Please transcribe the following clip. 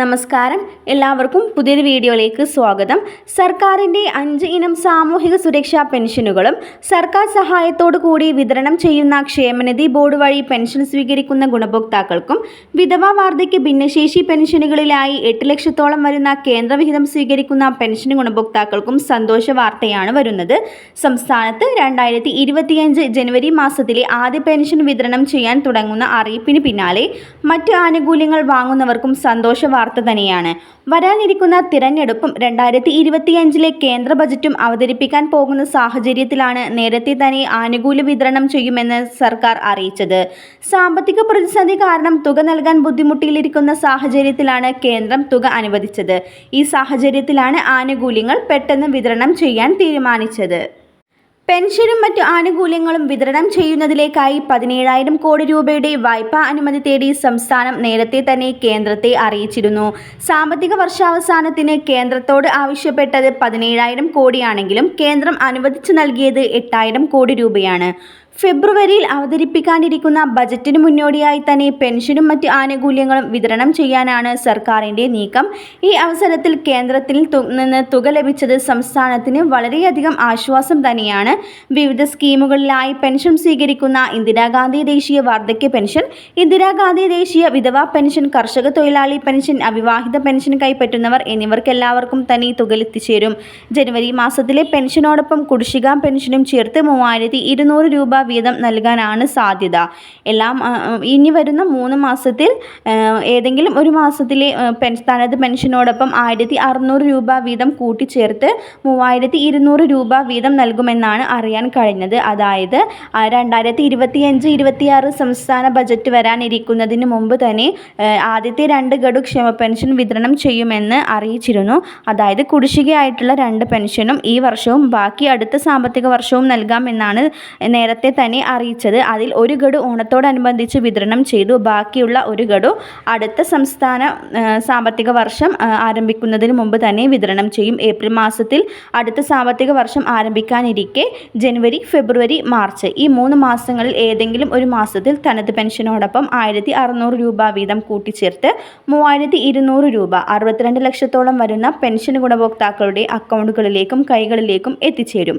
നമസ്കാരം. എല്ലാവർക്കും പുതിയൊരു വീഡിയോയിലേക്ക് സ്വാഗതം. സർക്കാരിന്റെ അഞ്ച് ഇനം സാമൂഹിക സുരക്ഷാ പെൻഷനുകളും സർക്കാർ സഹായത്തോടു കൂടി വിതരണം ചെയ്യുന്ന ക്ഷേമനിധി ബോർഡ് വഴി പെൻഷൻ സ്വീകരിക്കുന്ന ഗുണഭോക്താക്കൾക്കും വിധവാ വാർദ്ധക്യ ഭിന്നശേഷി പെൻഷനുകളിലായി എട്ട് ലക്ഷത്തോളം വരുന്ന കേന്ദ്രവിഹിതം സ്വീകരിക്കുന്ന പെൻഷൻ ഗുണഭോക്താക്കൾക്കും സന്തോഷ വാർത്തയാണ് വരുന്നത്. സംസ്ഥാനത്ത് രണ്ടായിരത്തി ഇരുപത്തിയഞ്ച് ജനുവരി മാസത്തിലെ ആദ്യ പെൻഷൻ വിതരണം ചെയ്യാൻ തുടങ്ങുന്ന അറിയിപ്പിന് പിന്നാലെ മറ്റ് ആനുകൂല്യങ്ങൾ വാങ്ങുന്നവർക്കും സന്തോഷ തന്നെയാണ്. വരാനിരിക്കുന്ന തിരഞ്ഞെടുപ്പും രണ്ടായിരത്തി ഇരുപത്തിയഞ്ചിലെ കേന്ദ്ര ബജറ്റും അവതരിപ്പിക്കാൻ പോകുന്ന സാഹചര്യത്തിലാണ് നേരത്തെ തന്നെ ആനുകൂല്യ വിതരണം ചെയ്യുമെന്ന് സർക്കാർ അറിയിച്ചത്. സാമ്പത്തിക പ്രതിസന്ധി കാരണം തുക നൽകാൻ ബുദ്ധിമുട്ടിയിലിരിക്കുന്ന സാഹചര്യത്തിലാണ് കേന്ദ്രം തുക അനുവദിച്ചത്. ഈ സാഹചര്യത്തിലാണ് ആനുകൂല്യങ്ങൾ പെട്ടെന്ന് വിതരണം ചെയ്യാൻ തീരുമാനിച്ചത്. പെൻഷനും മറ്റു ആനുകൂല്യങ്ങളും വിതരണം ചെയ്യുന്നതിലേക്കായി പതിനേഴായിരം കോടി രൂപയുടെ വായ്പാ അനുമതി തേടി സംസ്ഥാനം നേരത്തെ തന്നെ കേന്ദ്രത്തെ അറിയിച്ചിരുന്നു. സാമ്പത്തിക വർഷാവസാനത്തിന് കേന്ദ്രത്തോട് ആവശ്യപ്പെട്ടത് പതിനേഴായിരം കോടിയാണെങ്കിലും കേന്ദ്രം അനുവദിച്ചു നൽകിയത് എട്ടായിരം കോടി രൂപയാണ്. ഫെബ്രുവരിയിൽ അവതരിപ്പിക്കാനിരിക്കുന്ന ബജറ്റിന് മുന്നോടിയായി തന്നെ പെൻഷനും മറ്റ് ആനുകൂല്യങ്ങളും വിതരണം ചെയ്യാനാണ് സർക്കാരിന്റെ നീക്കം. ഈ അവസരത്തിൽ കേന്ദ്രത്തിൽ നിന്ന് തുക ലഭിച്ചത് സംസ്ഥാനത്തിന് വളരെയധികം ആശ്വാസം തന്നെയാണ്. വിവിധ സ്കീമുകളിലായി പെൻഷൻ സ്വീകരിക്കുന്ന ഇന്ദിരാഗാന്ധി ദേശീയ വാർദ്ധക്യ പെൻഷൻ ഇന്ദിരാഗാന്ധി ദേശീയ വിധവാ പെൻഷൻ കർഷക തൊഴിലാളി പെൻഷൻ അവിവാഹിത പെൻഷൻ കൈപ്പറ്റുന്നവർ എന്നിവർക്കെല്ലാവർക്കും തന്നെ തുക എത്തിച്ചേരും. ജനുവരി മാസത്തിലെ പെൻഷനോടൊപ്പം കുടിശ്ശിക പെൻഷനും ചേർത്ത് മൂവായിരത്തി ഇരുന്നൂറ് വീതം നൽകാനാണ് സാധ്യത. എല്ലാം ഇനി വരുന്ന മൂന്ന് മാസത്തിൽ ഏതെങ്കിലും ഒരു മാസത്തിലെ പെൻ തനത് പെൻഷനോടൊപ്പം ആയിരത്തി അറുന്നൂറ് രൂപ വീതം കൂട്ടിച്ചേർത്ത് മൂവായിരത്തി ഇരുന്നൂറ് രൂപ വീതം നൽകുമെന്നാണ് അറിയാൻ കഴിഞ്ഞത്. അതായത് രണ്ടായിരത്തി ഇരുപത്തിയഞ്ച് ഇരുപത്തിയാറ് സംസ്ഥാന ബജറ്റ് വരാനിരിക്കുന്നതിന് മുമ്പ് തന്നെ ആദ്യത്തെ രണ്ട് ഗഡു ക്ഷേമ പെൻഷൻ വിതരണം ചെയ്യുമെന്ന് അറിയിച്ചിരുന്നു. അതായത് കുടിശ്ശികയായിട്ടുള്ള രണ്ട് പെൻഷനും ഈ വർഷവും ബാക്കി അടുത്ത സാമ്പത്തിക വർഷവും നൽകാമെന്നാണ് നേരത്തെ തന്നെ അറിയിച്ചത്. അതിൽ ഒരു ഗഡു ഓണത്തോടനുബന്ധിച്ച് വിതരണം ചെയ്തു. ബാക്കിയുള്ള ഒരു ഗഡു അടുത്ത സംസ്ഥാന സാമ്പത്തിക വർഷം ആരംഭിക്കുന്നതിന് മുമ്പ് തന്നെ വിതരണം ചെയ്യും. ഏപ്രിൽ മാസത്തിൽ അടുത്ത സാമ്പത്തിക വർഷം ആരംഭിക്കാനിരിക്കെ ജനുവരി ഫെബ്രുവരി മാർച്ച് ഈ മൂന്ന് മാസങ്ങളിൽ ഏതെങ്കിലും ഒരു മാസത്തിൽ തനത് പെൻഷനോടൊപ്പം ആയിരത്തി അറുന്നൂറ് രൂപ വീതം കൂട്ടിച്ചേർത്ത് മൂവായിരത്തി ഇരുന്നൂറ് രൂപ അറുപത്തിരണ്ട് ലക്ഷത്തോളം വരുന്ന പെൻഷൻ ഗുണഭോക്താക്കളുടെ അക്കൗണ്ടുകളിലേക്കും കൈകളിലേക്കും എത്തിച്ചേരും.